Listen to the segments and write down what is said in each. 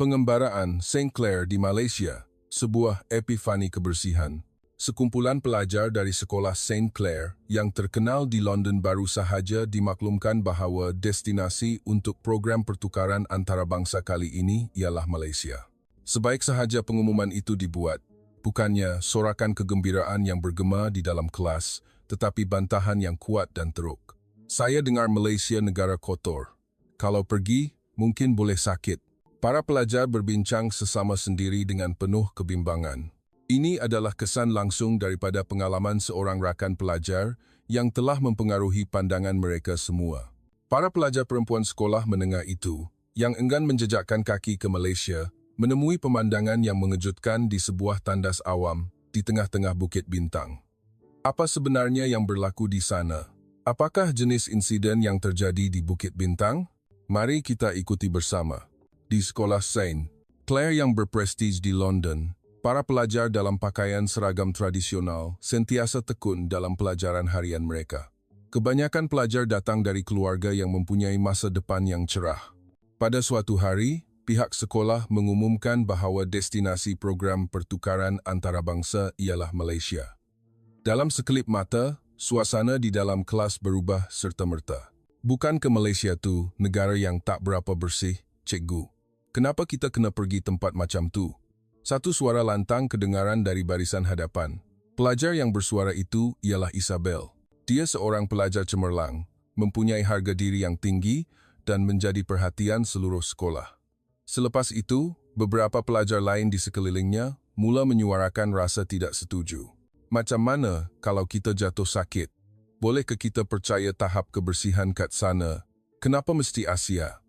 Pengembaraan St. Clair di Malaysia, sebuah epifani kebersihan. Sekumpulan pelajar dari sekolah St. Clair yang terkenal di London baru sahaja dimaklumkan bahawa destinasi untuk program pertukaran antarabangsa kali ini ialah Malaysia. Sebaik sahaja pengumuman itu dibuat, bukannya sorakan kegembiraan yang bergema di dalam kelas, tetapi bantahan yang kuat dan teruk. Saya dengar Malaysia negara kotor. Kalau pergi, mungkin boleh sakit. Para pelajar berbincang sesama sendiri dengan penuh kebimbangan. Ini adalah kesan langsung daripada pengalaman seorang rakan pelajar yang telah mempengaruhi pandangan mereka semua. Para pelajar perempuan sekolah menengah itu, yang enggan menjejakkan kaki ke Malaysia, menemui pemandangan yang mengejutkan di sebuah tandas awam di tengah-tengah Bukit Bintang. Apa sebenarnya yang berlaku di sana? Apakah jenis insiden yang terjadi di Bukit Bintang? Mari kita ikuti bersama di sekolah Saint Clair yang berprestij di London, para pelajar dalam pakaian seragam tradisional sentiasa tekun dalam pelajaran harian mereka. Kebanyakan pelajar datang dari keluarga yang mempunyai masa depan yang cerah. Pada suatu hari, pihak sekolah mengumumkan bahawa destinasi program pertukaran antarabangsa ialah Malaysia. Dalam sekelip mata, suasana di dalam kelas berubah serta-merta. Bukan ke Malaysia tu negara yang tak berapa bersih, cikgu. Kenapa kita kena pergi tempat macam tu? Satu suara lantang kedengaran dari barisan hadapan. Pelajar yang bersuara itu ialah Isabel. Dia seorang pelajar cemerlang, mempunyai harga diri yang tinggi dan menjadi perhatian seluruh sekolah. Selepas itu, beberapa pelajar lain di sekelilingnya mula menyuarakan rasa tidak setuju. Macam mana kalau kita jatuh sakit? Bolehkah kita percaya tahap kebersihan kat sana? Kenapa mesti Asia?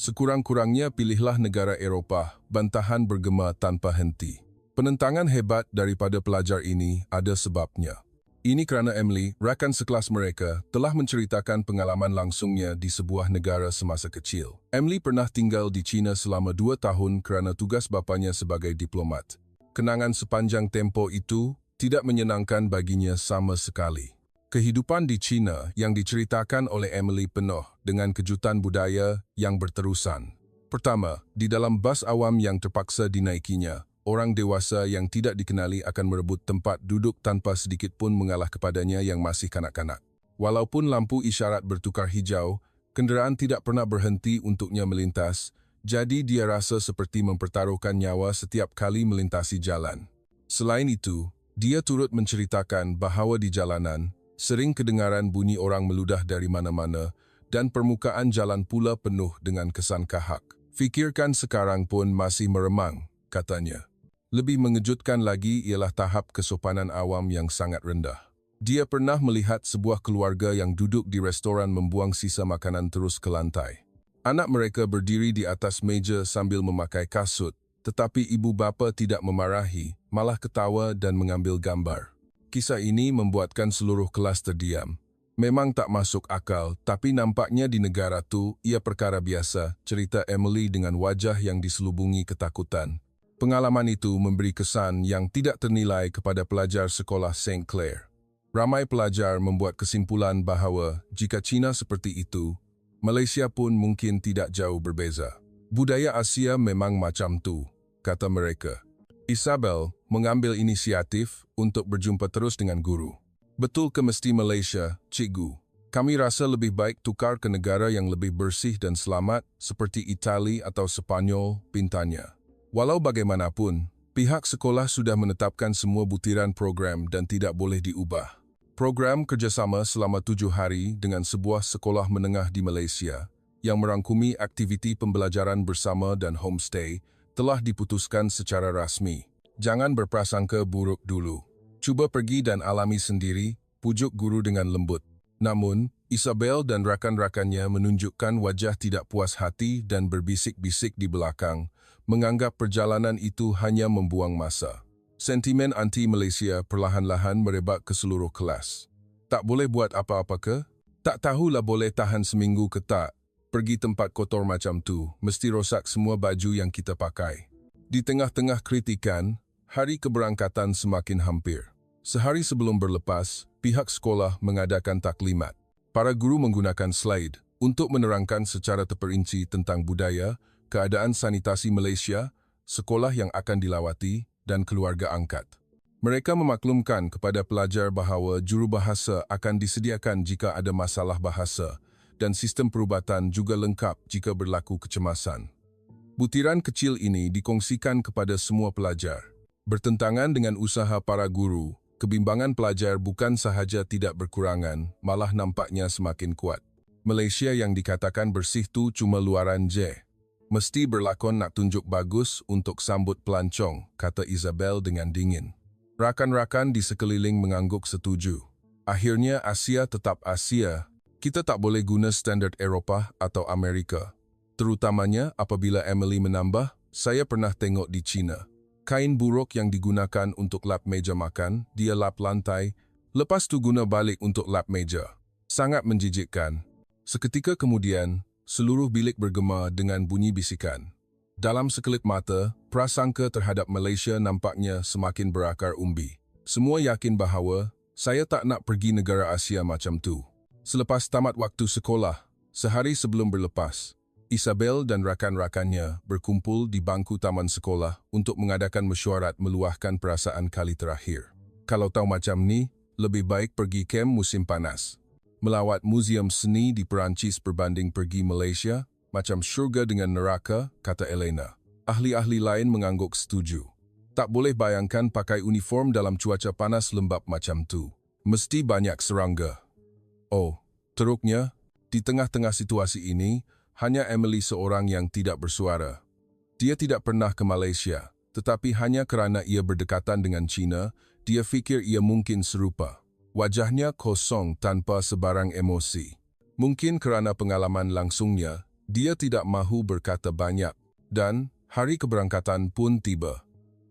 Sekurang-kurangnya pilihlah negara Eropah, bantahan bergema tanpa henti. Penentangan hebat daripada pelajar ini ada sebabnya. Ini kerana Emily, rakan sekelas mereka, telah menceritakan pengalaman langsungnya di sebuah negara semasa kecil. Emily pernah tinggal di China selama dua tahun kerana tugas bapanya sebagai diplomat. Kenangan sepanjang tempo itu tidak menyenangkan baginya sama sekali. Kehidupan di China yang diceritakan oleh Emily penuh dengan kejutan budaya yang berterusan. Pertama, di dalam bas awam yang terpaksa dinaikinya, orang dewasa yang tidak dikenali akan merebut tempat duduk tanpa sedikit pun mengalah kepadanya yang masih kanak-kanak. Walaupun lampu isyarat bertukar hijau, kenderaan tidak pernah berhenti untuknya melintas, jadi dia rasa seperti mempertaruhkan nyawa setiap kali melintasi jalan. Selain itu, dia turut menceritakan bahawa di jalanan, Sering kedengaran bunyi orang meludah dari mana-mana dan permukaan jalan pula penuh dengan kesan kahak. Fikirkan sekarang pun masih meremang, katanya. Lebih mengejutkan lagi ialah tahap kesopanan awam yang sangat rendah. Dia pernah melihat sebuah keluarga yang duduk di restoran membuang sisa makanan terus ke lantai. Anak mereka berdiri di atas meja sambil memakai kasut, tetapi ibu bapa tidak memarahi, malah ketawa dan mengambil gambar. Kisah ini membuatkan seluruh kelas terdiam. Memang tak masuk akal, tapi nampaknya di negara tu ia perkara biasa, cerita Emily dengan wajah yang diselubungi ketakutan. Pengalaman itu memberi kesan yang tidak ternilai kepada pelajar sekolah St. Clair. Ramai pelajar membuat kesimpulan bahawa jika China seperti itu, Malaysia pun mungkin tidak jauh berbeza. Budaya Asia memang macam tu, kata mereka. Isabel mengambil inisiatif untuk berjumpa terus dengan guru. Betul ke mesti Malaysia, cikgu? Kami rasa lebih baik tukar ke negara yang lebih bersih dan selamat seperti Itali atau Sepanyol, pintanya. Walau bagaimanapun, pihak sekolah sudah menetapkan semua butiran program dan tidak boleh diubah. Program kerjasama selama tujuh hari dengan sebuah sekolah menengah di Malaysia yang merangkumi aktiviti pembelajaran bersama dan homestay telah diputuskan secara rasmi. Jangan berprasangka buruk dulu. Cuba pergi dan alami sendiri, pujuk guru dengan lembut. Namun, Isabel dan rakan-rakannya menunjukkan wajah tidak puas hati dan berbisik-bisik di belakang, menganggap perjalanan itu hanya membuang masa. Sentimen anti-Malaysia perlahan-lahan merebak ke seluruh kelas. Tak boleh buat apa-apa ke? Tak tahulah boleh tahan seminggu ke tak, Pergi tempat kotor macam tu, mesti rosak semua baju yang kita pakai. Di tengah-tengah kritikan, hari keberangkatan semakin hampir. Sehari sebelum berlepas, pihak sekolah mengadakan taklimat. Para guru menggunakan slide untuk menerangkan secara terperinci tentang budaya, keadaan sanitasi Malaysia, sekolah yang akan dilawati dan keluarga angkat. Mereka memaklumkan kepada pelajar bahawa jurubahasa akan disediakan jika ada masalah bahasa dan sistem perubatan juga lengkap jika berlaku kecemasan. Butiran kecil ini dikongsikan kepada semua pelajar. Bertentangan dengan usaha para guru, kebimbangan pelajar bukan sahaja tidak berkurangan, malah nampaknya semakin kuat. Malaysia yang dikatakan bersih tu cuma luaran je. Mesti berlakon nak tunjuk bagus untuk sambut pelancong, kata Isabel dengan dingin. Rakan-rakan di sekeliling mengangguk setuju. Akhirnya Asia tetap Asia. Kita tak boleh guna standard Eropah atau Amerika. Terutamanya apabila Emily menambah, saya pernah tengok di China. Kain buruk yang digunakan untuk lap meja makan, dia lap lantai, lepas tu guna balik untuk lap meja. Sangat menjijikkan. Seketika kemudian, seluruh bilik bergema dengan bunyi bisikan. Dalam sekelip mata, prasangka terhadap Malaysia nampaknya semakin berakar umbi. Semua yakin bahawa saya tak nak pergi negara Asia macam tu. Selepas tamat waktu sekolah, sehari sebelum berlepas, Isabel dan rakan-rakannya berkumpul di bangku taman sekolah untuk mengadakan mesyuarat meluahkan perasaan kali terakhir. Kalau tahu macam ni, lebih baik pergi kem musim panas. Melawat muzium seni di Perancis berbanding pergi Malaysia macam syurga dengan neraka, kata Elena. Ahli-ahli lain mengangguk setuju. Tak boleh bayangkan pakai uniform dalam cuaca panas lembab macam tu. Mesti banyak serangga. Oh, teruknya, di tengah-tengah situasi ini, hanya Emily seorang yang tidak bersuara. Dia tidak pernah ke Malaysia, tetapi hanya kerana ia berdekatan dengan China, dia fikir ia mungkin serupa. Wajahnya kosong tanpa sebarang emosi. Mungkin kerana pengalaman langsungnya, dia tidak mahu berkata banyak dan hari keberangkatan pun tiba.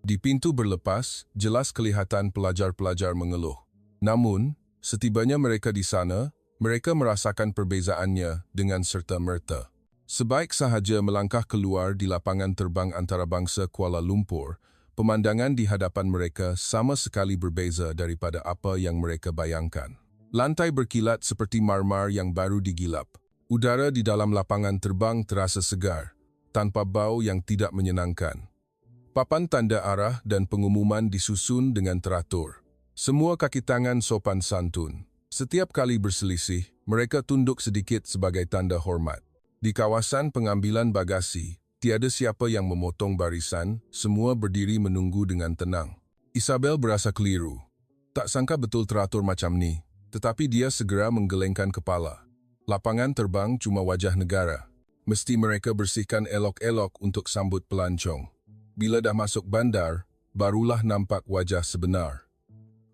Di pintu berlepas, jelas kelihatan pelajar-pelajar mengeluh. Namun, setibanya mereka di sana, mereka merasakan perbezaannya dengan serta-merta. Sebaik sahaja melangkah keluar di lapangan terbang antarabangsa Kuala Lumpur, pemandangan di hadapan mereka sama sekali berbeza daripada apa yang mereka bayangkan. Lantai berkilat seperti marmar yang baru digilap. Udara di dalam lapangan terbang terasa segar, tanpa bau yang tidak menyenangkan. Papan tanda arah dan pengumuman disusun dengan teratur. Semua kaki tangan sopan santun. Setiap kali berselisih, mereka tunduk sedikit sebagai tanda hormat. Di kawasan pengambilan bagasi, tiada siapa yang memotong barisan, semua berdiri menunggu dengan tenang. Isabel berasa keliru. Tak sangka betul teratur macam ni, tetapi dia segera menggelengkan kepala. Lapangan terbang cuma wajah negara. Mesti mereka bersihkan elok-elok untuk sambut pelancong. Bila dah masuk bandar, barulah nampak wajah sebenar.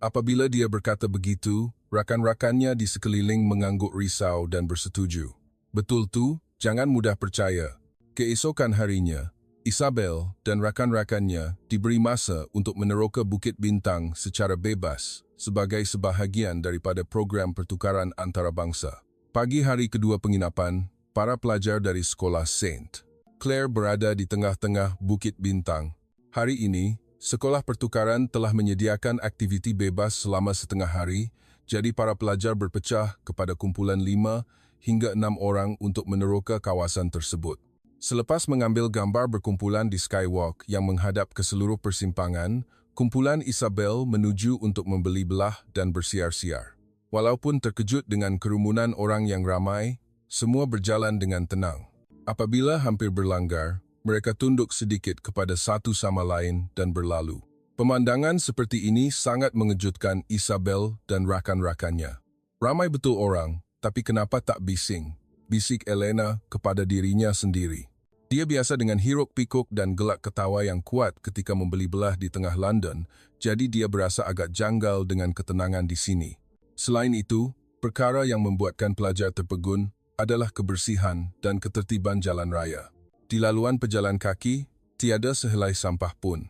Apabila dia berkata begitu, rakan-rakannya di sekeliling mengangguk risau dan bersetuju. Betul tu, jangan mudah percaya. Keesokan harinya, Isabel dan rakan-rakannya diberi masa untuk meneroka Bukit Bintang secara bebas sebagai sebahagian daripada program pertukaran antarabangsa. Pagi hari kedua penginapan, para pelajar dari sekolah Saint Claire berada di tengah-tengah Bukit Bintang. Hari ini, sekolah pertukaran telah menyediakan aktiviti bebas selama setengah hari, jadi para pelajar berpecah kepada kumpulan lima hingga enam orang untuk meneroka kawasan tersebut. Selepas mengambil gambar berkumpulan di Skywalk yang menghadap ke seluruh persimpangan, kumpulan Isabel menuju untuk membeli belah dan bersiar-siar. Walaupun terkejut dengan kerumunan orang yang ramai, semua berjalan dengan tenang. Apabila hampir berlanggar, mereka tunduk sedikit kepada satu sama lain dan berlalu. Pemandangan seperti ini sangat mengejutkan Isabel dan rakan-rakannya. Ramai betul orang, tapi kenapa tak bising? Bisik Elena kepada dirinya sendiri. Dia biasa dengan hiruk pikuk dan gelak ketawa yang kuat ketika membeli belah di tengah London, jadi dia berasa agak janggal dengan ketenangan di sini. Selain itu, perkara yang membuatkan pelajar terpegun adalah kebersihan dan ketertiban jalan raya. Di laluan pejalan kaki, tiada sehelai sampah pun.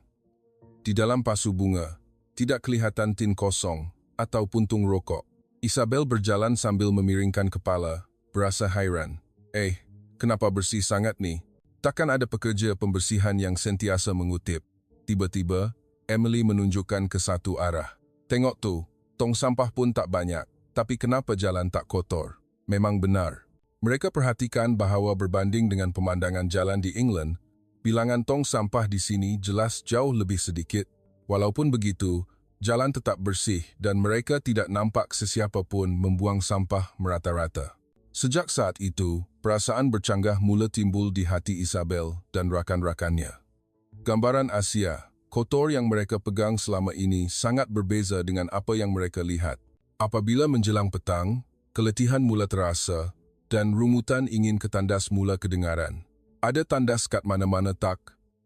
Di dalam pasu bunga, tidak kelihatan tin kosong atau puntung rokok. Isabel berjalan sambil memiringkan kepala, berasa hairan. Eh, kenapa bersih sangat ni? Takkan ada pekerja pembersihan yang sentiasa mengutip. Tiba-tiba, Emily menunjukkan ke satu arah. Tengok tu, Tong sampah pun tak banyak, tapi kenapa jalan tak kotor? Memang benar. Mereka perhatikan bahawa berbanding dengan pemandangan jalan di England, bilangan tong sampah di sini jelas jauh lebih sedikit. Walaupun begitu, jalan tetap bersih dan mereka tidak nampak sesiapa pun membuang sampah merata-rata. Sejak saat itu, perasaan bercanggah mula timbul di hati Isabel dan rakan-rakannya. Gambaran Asia, kotor yang mereka pegang selama ini sangat berbeza dengan apa yang mereka lihat. Apabila menjelang petang, keletihan mula terasa dan rumutan ingin ke tandas mula kedengaran. Ada tandas kat mana-mana tak?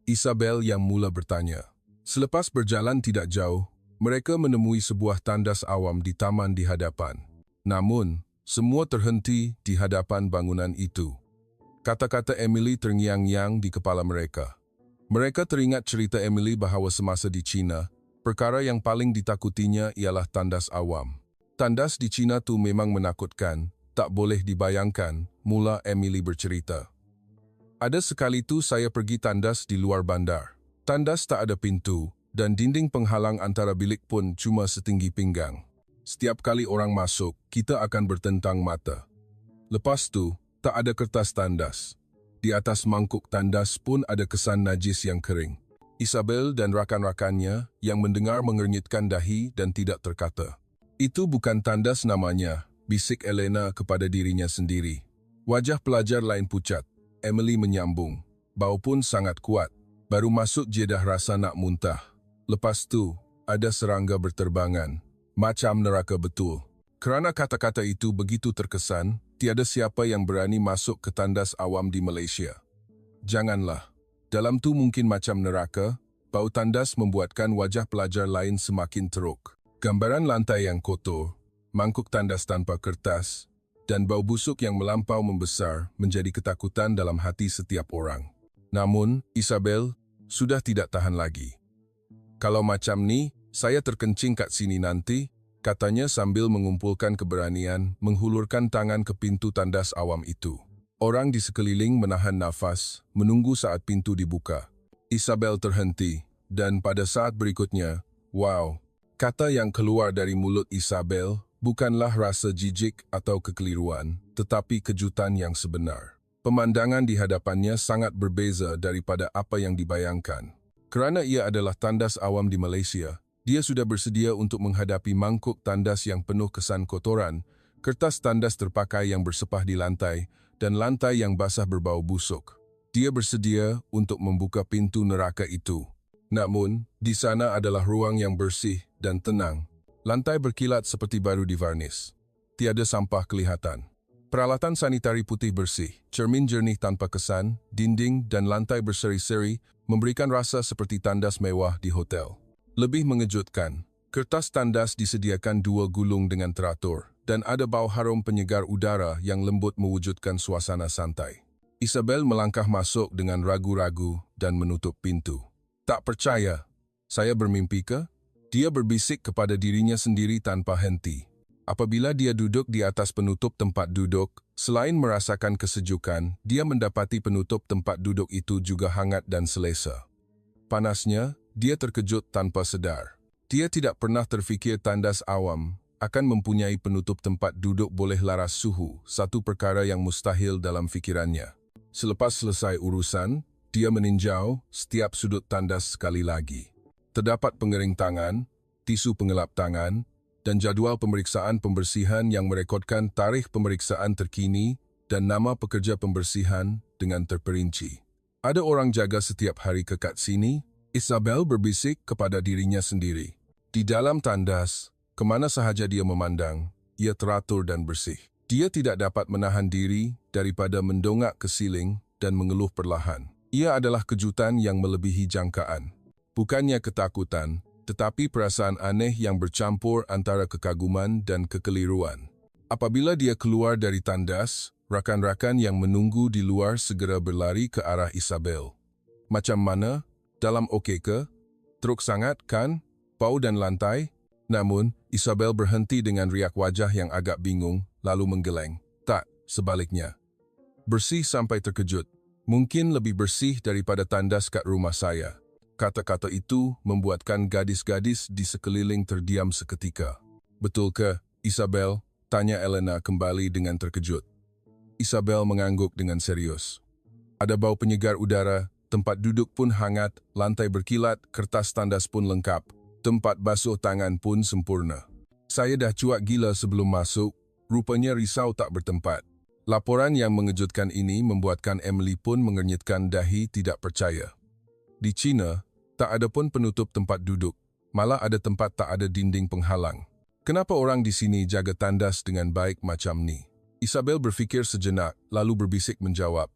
Isabel yang mula bertanya. Selepas berjalan tidak jauh, mereka menemui sebuah tandas awam di taman di hadapan. Namun, semua terhenti di hadapan bangunan itu. Kata-kata Emily terngiang-ngiang di kepala mereka. Mereka teringat cerita Emily bahawa semasa di China, perkara yang paling ditakutinya ialah tandas awam. Tandas di China tu memang menakutkan, tak boleh dibayangkan, mula Emily bercerita. Ada sekali tu saya pergi tandas di luar bandar. Tandas tak ada pintu dan dinding penghalang antara bilik pun cuma setinggi pinggang. Setiap kali orang masuk, kita akan bertentang mata. Lepas tu, tak ada kertas tandas. Di atas mangkuk tandas pun ada kesan najis yang kering. Isabel dan rakan-rakannya yang mendengar mengernyitkan dahi dan tidak terkata. Itu bukan tandas namanya, bisik Elena kepada dirinya sendiri. Wajah pelajar lain pucat. Emily menyambung. Bau pun sangat kuat. Baru masuk jedah rasa nak muntah. Lepas tu, ada serangga berterbangan macam neraka betul. Kerana kata-kata itu begitu terkesan, tiada siapa yang berani masuk ke tandas awam di Malaysia. Janganlah. Dalam tu mungkin macam neraka, bau tandas membuatkan wajah pelajar lain semakin teruk. Gambaran lantai yang kotor, mangkuk tandas tanpa kertas, dan bau busuk yang melampau membesar menjadi ketakutan dalam hati setiap orang. Namun, Isabel sudah tidak tahan lagi. Kalau macam ni, saya terkencing kat sini nanti, katanya sambil mengumpulkan keberanian menghulurkan tangan ke pintu tandas awam itu. Orang di sekeliling menahan nafas, menunggu saat pintu dibuka. Isabel terhenti, dan pada saat berikutnya, wow, kata yang keluar dari mulut Isabel bukanlah rasa jijik atau kekeliruan, tetapi kejutan yang sebenar. Pemandangan di hadapannya sangat berbeza daripada apa yang dibayangkan. Kerana ia adalah tandas awam di Malaysia, dia sudah bersedia untuk menghadapi mangkuk tandas yang penuh kesan kotoran, kertas tandas terpakai yang bersepah di lantai, dan lantai yang basah berbau busuk. Dia bersedia untuk membuka pintu neraka itu. Namun, di sana adalah ruang yang bersih dan tenang. Lantai berkilat seperti baru divarnis. Tiada sampah kelihatan. Peralatan sanitari putih bersih, cermin jernih tanpa kesan, dinding dan lantai berseri-seri memberikan rasa seperti tandas mewah di hotel. Lebih mengejutkan, kertas tandas disediakan dua gulung dengan teratur dan ada bau harum penyegar udara yang lembut mewujudkan suasana santai. Isabel melangkah masuk dengan ragu-ragu dan menutup pintu. Tak percaya, saya bermimpi ke? Dia berbisik kepada dirinya sendiri tanpa henti. Apabila dia duduk di atas penutup tempat duduk, selain merasakan kesejukan, dia mendapati penutup tempat duduk itu juga hangat dan selesa. Panasnya, dia terkejut tanpa sedar. Dia tidak pernah terfikir tandas awam akan mempunyai penutup tempat duduk boleh laras suhu, satu perkara yang mustahil dalam fikirannya. Selepas selesai urusan, dia meninjau setiap sudut tandas sekali lagi. Terdapat pengering tangan, tisu pengelap tangan, dan jadual pemeriksaan pembersihan yang merekodkan tarikh pemeriksaan terkini dan nama pekerja pembersihan dengan terperinci. Ada orang jaga setiap hari ke kat sini Isabel berbisik kepada dirinya sendiri. Di dalam tandas, kemana sahaja dia memandang, ia teratur dan bersih. Dia tidak dapat menahan diri daripada mendongak ke siling dan mengeluh perlahan. Ia adalah kejutan yang melebihi jangkaan. Bukannya ketakutan, tetapi perasaan aneh yang bercampur antara kekaguman dan kekeliruan. Apabila dia keluar dari tandas, rakan-rakan yang menunggu di luar segera berlari ke arah Isabel. Macam mana dalam okey ke? Teruk sangat, kan? Bau dan lantai? Namun, Isabel berhenti dengan riak wajah yang agak bingung, lalu menggeleng. Tak, sebaliknya. Bersih sampai terkejut. Mungkin lebih bersih daripada tandas kat rumah saya. Kata-kata itu membuatkan gadis-gadis di sekeliling terdiam seketika. Betul ke, Isabel? Tanya Elena kembali dengan terkejut. Isabel mengangguk dengan serius. Ada bau penyegar udara, tempat duduk pun hangat, lantai berkilat, kertas tandas pun lengkap. Tempat basuh tangan pun sempurna. Saya dah cuak gila sebelum masuk, rupanya risau tak bertempat. Laporan yang mengejutkan ini membuatkan Emily pun mengernyitkan dahi tidak percaya. Di China, tak ada pun penutup tempat duduk, malah ada tempat tak ada dinding penghalang. Kenapa orang di sini jaga tandas dengan baik macam ni? Isabel berfikir sejenak, lalu berbisik menjawab.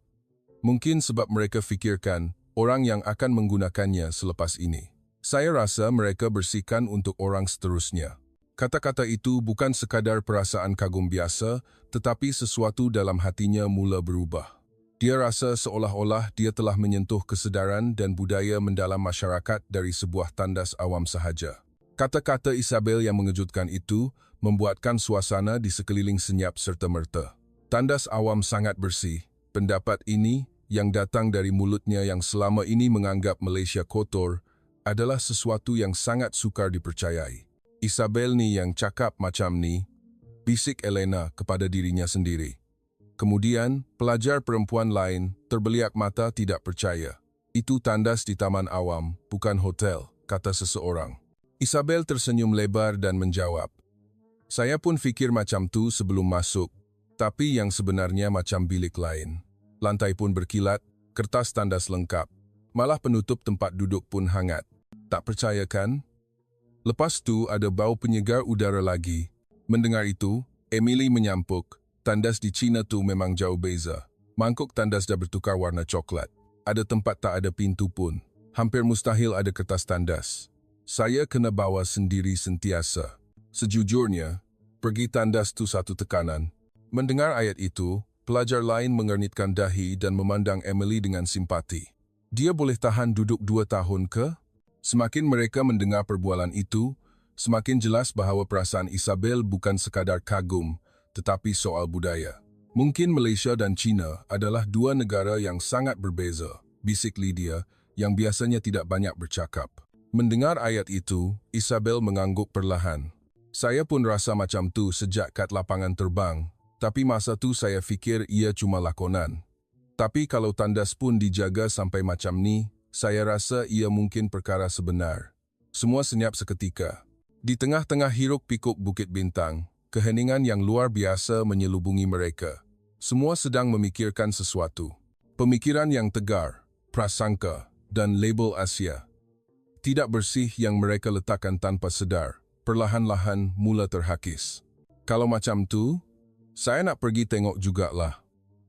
Mungkin sebab mereka fikirkan orang yang akan menggunakannya selepas ini. Saya rasa mereka bersihkan untuk orang seterusnya. Kata-kata itu bukan sekadar perasaan kagum biasa, tetapi sesuatu dalam hatinya mula berubah. Dia rasa seolah-olah dia telah menyentuh kesedaran dan budaya mendalam masyarakat dari sebuah tandas awam sahaja. Kata-kata Isabel yang mengejutkan itu membuatkan suasana di sekeliling senyap serta-merta. Tandas awam sangat bersih. Pendapat ini yang datang dari mulutnya yang selama ini menganggap Malaysia kotor adalah sesuatu yang sangat sukar dipercayai. Isabel ni yang cakap macam ni, bisik Elena kepada dirinya sendiri. Kemudian, pelajar perempuan lain terbeliak mata tidak percaya. Itu tandas di taman awam, bukan hotel, kata seseorang. Isabel tersenyum lebar dan menjawab, Saya pun fikir macam tu sebelum masuk, tapi yang sebenarnya macam bilik lain. Lantai pun berkilat, kertas tandas lengkap, malah penutup tempat duduk pun hangat. Tak percaya kan? Lepas tu ada bau penyegar udara lagi. Mendengar itu, Emily menyampuk. Tandas di China tu memang jauh beza. Mangkuk tandas dah bertukar warna coklat. Ada tempat tak ada pintu pun. Hampir mustahil ada kertas tandas. Saya kena bawa sendiri sentiasa. Sejujurnya, pergi tandas tu satu tekanan. Mendengar ayat itu, pelajar lain mengernitkan dahi dan memandang Emily dengan simpati. Dia boleh tahan duduk dua tahun ke? Semakin mereka mendengar perbualan itu, semakin jelas bahawa perasaan Isabel bukan sekadar kagum, tetapi soal budaya. Mungkin Malaysia dan China adalah dua negara yang sangat berbeza, bisik Lydia, yang biasanya tidak banyak bercakap. Mendengar ayat itu, Isabel mengangguk perlahan. Saya pun rasa macam tu sejak kat lapangan terbang, tapi masa tu saya fikir ia cuma lakonan. Tapi kalau tandas pun dijaga sampai macam ni, saya rasa ia mungkin perkara sebenar. Semua senyap seketika. Di tengah-tengah hiruk pikuk Bukit Bintang, keheningan yang luar biasa menyelubungi mereka. Semua sedang memikirkan sesuatu. Pemikiran yang tegar, prasangka, dan label Asia. Tidak bersih yang mereka letakkan tanpa sedar, perlahan-lahan mula terhakis. Kalau macam tu, saya nak pergi tengok jugalah.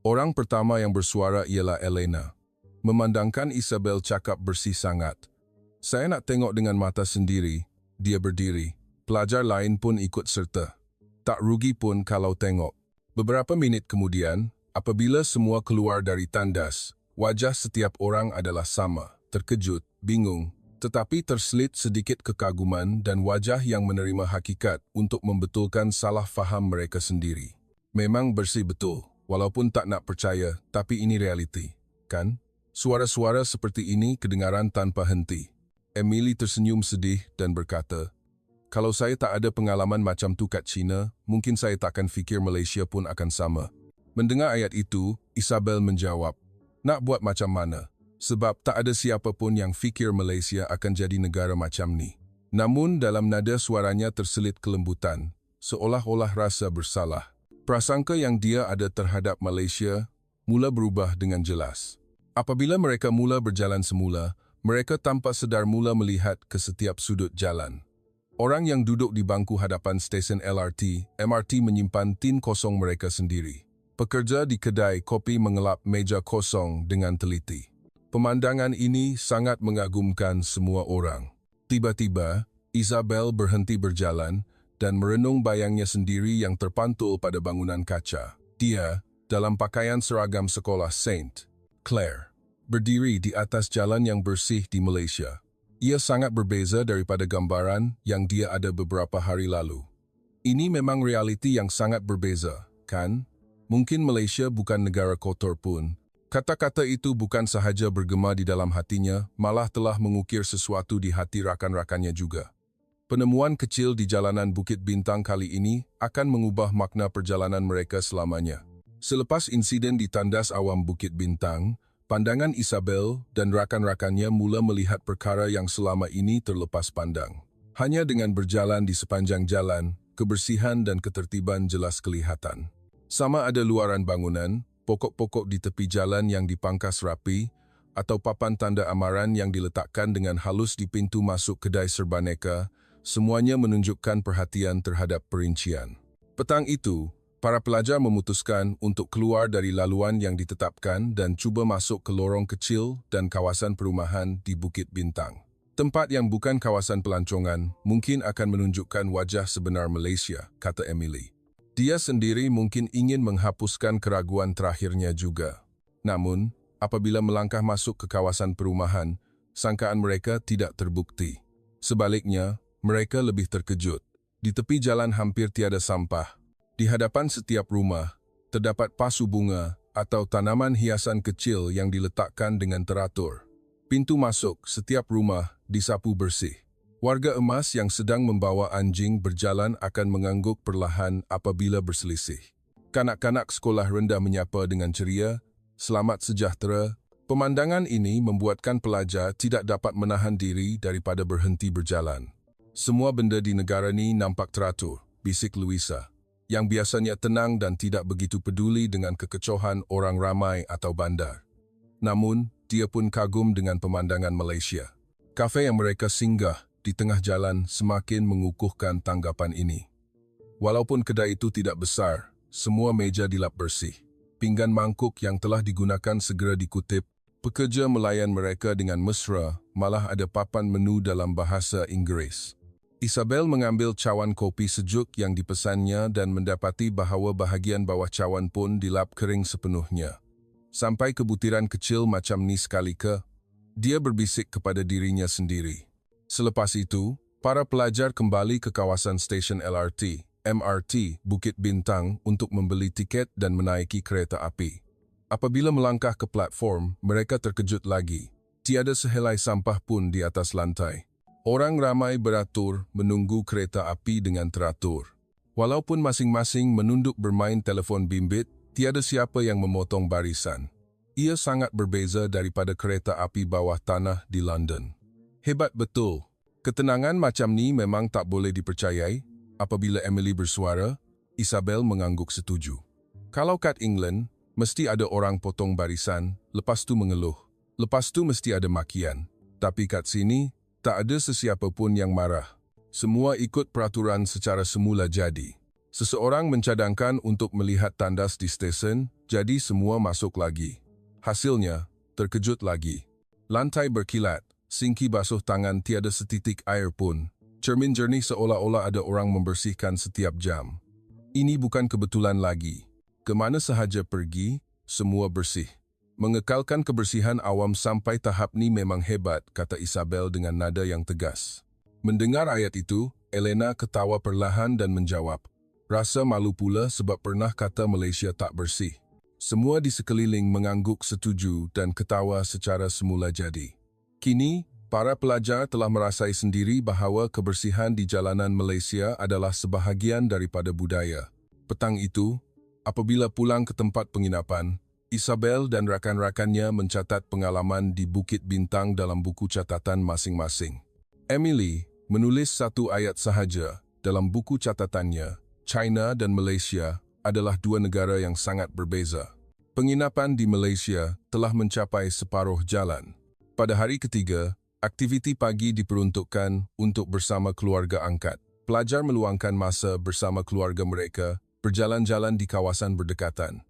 Orang pertama yang bersuara ialah Elena memandangkan Isabel cakap bersih sangat. Saya nak tengok dengan mata sendiri, dia berdiri. Pelajar lain pun ikut serta. Tak rugi pun kalau tengok. Beberapa minit kemudian, apabila semua keluar dari tandas, wajah setiap orang adalah sama, terkejut, bingung, tetapi terselit sedikit kekaguman dan wajah yang menerima hakikat untuk membetulkan salah faham mereka sendiri. Memang bersih betul, walaupun tak nak percaya, tapi ini realiti, kan? Suara-suara seperti ini kedengaran tanpa henti. Emily tersenyum sedih dan berkata, Kalau saya tak ada pengalaman macam tu kat China, mungkin saya takkan fikir Malaysia pun akan sama. Mendengar ayat itu, Isabel menjawab, Nak buat macam mana? Sebab tak ada siapa pun yang fikir Malaysia akan jadi negara macam ni. Namun dalam nada suaranya terselit kelembutan, seolah-olah rasa bersalah. Prasangka yang dia ada terhadap Malaysia mula berubah dengan jelas. Apabila mereka mula berjalan semula, mereka tanpa sedar mula melihat ke setiap sudut jalan. Orang yang duduk di bangku hadapan stesen LRT, MRT menyimpan tin kosong mereka sendiri. Pekerja di kedai kopi mengelap meja kosong dengan teliti. Pemandangan ini sangat mengagumkan semua orang. Tiba-tiba, Isabel berhenti berjalan dan merenung bayangnya sendiri yang terpantul pada bangunan kaca. Dia, dalam pakaian seragam sekolah Saint, Claire, berdiri di atas jalan yang bersih di Malaysia. Ia sangat berbeza daripada gambaran yang dia ada beberapa hari lalu. Ini memang realiti yang sangat berbeza, kan? Mungkin Malaysia bukan negara kotor pun. Kata-kata itu bukan sahaja bergema di dalam hatinya, malah telah mengukir sesuatu di hati rakan-rakannya juga. Penemuan kecil di jalanan Bukit Bintang kali ini akan mengubah makna perjalanan mereka selamanya. Selepas insiden di tandas awam Bukit Bintang, pandangan Isabel dan rakan-rakannya mula melihat perkara yang selama ini terlepas pandang. Hanya dengan berjalan di sepanjang jalan, kebersihan dan ketertiban jelas kelihatan. Sama ada luaran bangunan, pokok-pokok di tepi jalan yang dipangkas rapi, atau papan tanda amaran yang diletakkan dengan halus di pintu masuk kedai serbaneka, semuanya menunjukkan perhatian terhadap perincian. Petang itu, para pelajar memutuskan untuk keluar dari laluan yang ditetapkan dan cuba masuk ke lorong kecil dan kawasan perumahan di Bukit Bintang. Tempat yang bukan kawasan pelancongan mungkin akan menunjukkan wajah sebenar Malaysia, kata Emily. Dia sendiri mungkin ingin menghapuskan keraguan terakhirnya juga. Namun, apabila melangkah masuk ke kawasan perumahan, sangkaan mereka tidak terbukti. Sebaliknya, mereka lebih terkejut. Di tepi jalan hampir tiada sampah, di hadapan setiap rumah, terdapat pasu bunga atau tanaman hiasan kecil yang diletakkan dengan teratur. Pintu masuk setiap rumah disapu bersih. Warga emas yang sedang membawa anjing berjalan akan mengangguk perlahan apabila berselisih. Kanak-kanak sekolah rendah menyapa dengan ceria, selamat sejahtera. Pemandangan ini membuatkan pelajar tidak dapat menahan diri daripada berhenti berjalan. Semua benda di negara ini nampak teratur, bisik Luisa yang biasanya tenang dan tidak begitu peduli dengan kekecohan orang ramai atau bandar. Namun, dia pun kagum dengan pemandangan Malaysia. Kafe yang mereka singgah di tengah jalan semakin mengukuhkan tanggapan ini. Walaupun kedai itu tidak besar, semua meja dilap bersih. Pinggan mangkuk yang telah digunakan segera dikutip. Pekerja melayan mereka dengan mesra, malah ada papan menu dalam bahasa Inggeris. Isabel mengambil cawan kopi sejuk yang dipesannya dan mendapati bahawa bahagian bawah cawan pun dilap kering sepenuhnya. Sampai ke butiran kecil macam ni sekali ke, dia berbisik kepada dirinya sendiri. Selepas itu, para pelajar kembali ke kawasan stesen LRT, MRT, Bukit Bintang untuk membeli tiket dan menaiki kereta api. Apabila melangkah ke platform, mereka terkejut lagi. Tiada sehelai sampah pun di atas lantai. Orang ramai beratur menunggu kereta api dengan teratur. Walaupun masing-masing menunduk bermain telefon bimbit, tiada siapa yang memotong barisan. Ia sangat berbeza daripada kereta api bawah tanah di London. Hebat betul. Ketenangan macam ni memang tak boleh dipercayai. Apabila Emily bersuara, Isabel mengangguk setuju. Kalau kat England, mesti ada orang potong barisan, lepas tu mengeluh. Lepas tu mesti ada makian. Tapi kat sini, tak ada sesiapa pun yang marah. Semua ikut peraturan secara semula jadi. Seseorang mencadangkan untuk melihat tandas di stesen, jadi semua masuk lagi. Hasilnya, terkejut lagi. Lantai berkilat, singki basuh tangan tiada setitik air pun. Cermin jernih seolah-olah ada orang membersihkan setiap jam. Ini bukan kebetulan lagi. Kemana sahaja pergi, semua bersih. Mengekalkan kebersihan awam sampai tahap ni memang hebat, kata Isabel dengan nada yang tegas. Mendengar ayat itu, Elena ketawa perlahan dan menjawab, Rasa malu pula sebab pernah kata Malaysia tak bersih. Semua di sekeliling mengangguk setuju dan ketawa secara semula jadi. Kini, para pelajar telah merasai sendiri bahawa kebersihan di jalanan Malaysia adalah sebahagian daripada budaya. Petang itu, apabila pulang ke tempat penginapan, Isabel dan rakan-rakannya mencatat pengalaman di Bukit Bintang dalam buku catatan masing-masing. Emily menulis satu ayat sahaja dalam buku catatannya, China dan Malaysia adalah dua negara yang sangat berbeza. Penginapan di Malaysia telah mencapai separuh jalan. Pada hari ketiga, aktiviti pagi diperuntukkan untuk bersama keluarga angkat. Pelajar meluangkan masa bersama keluarga mereka berjalan-jalan di kawasan berdekatan.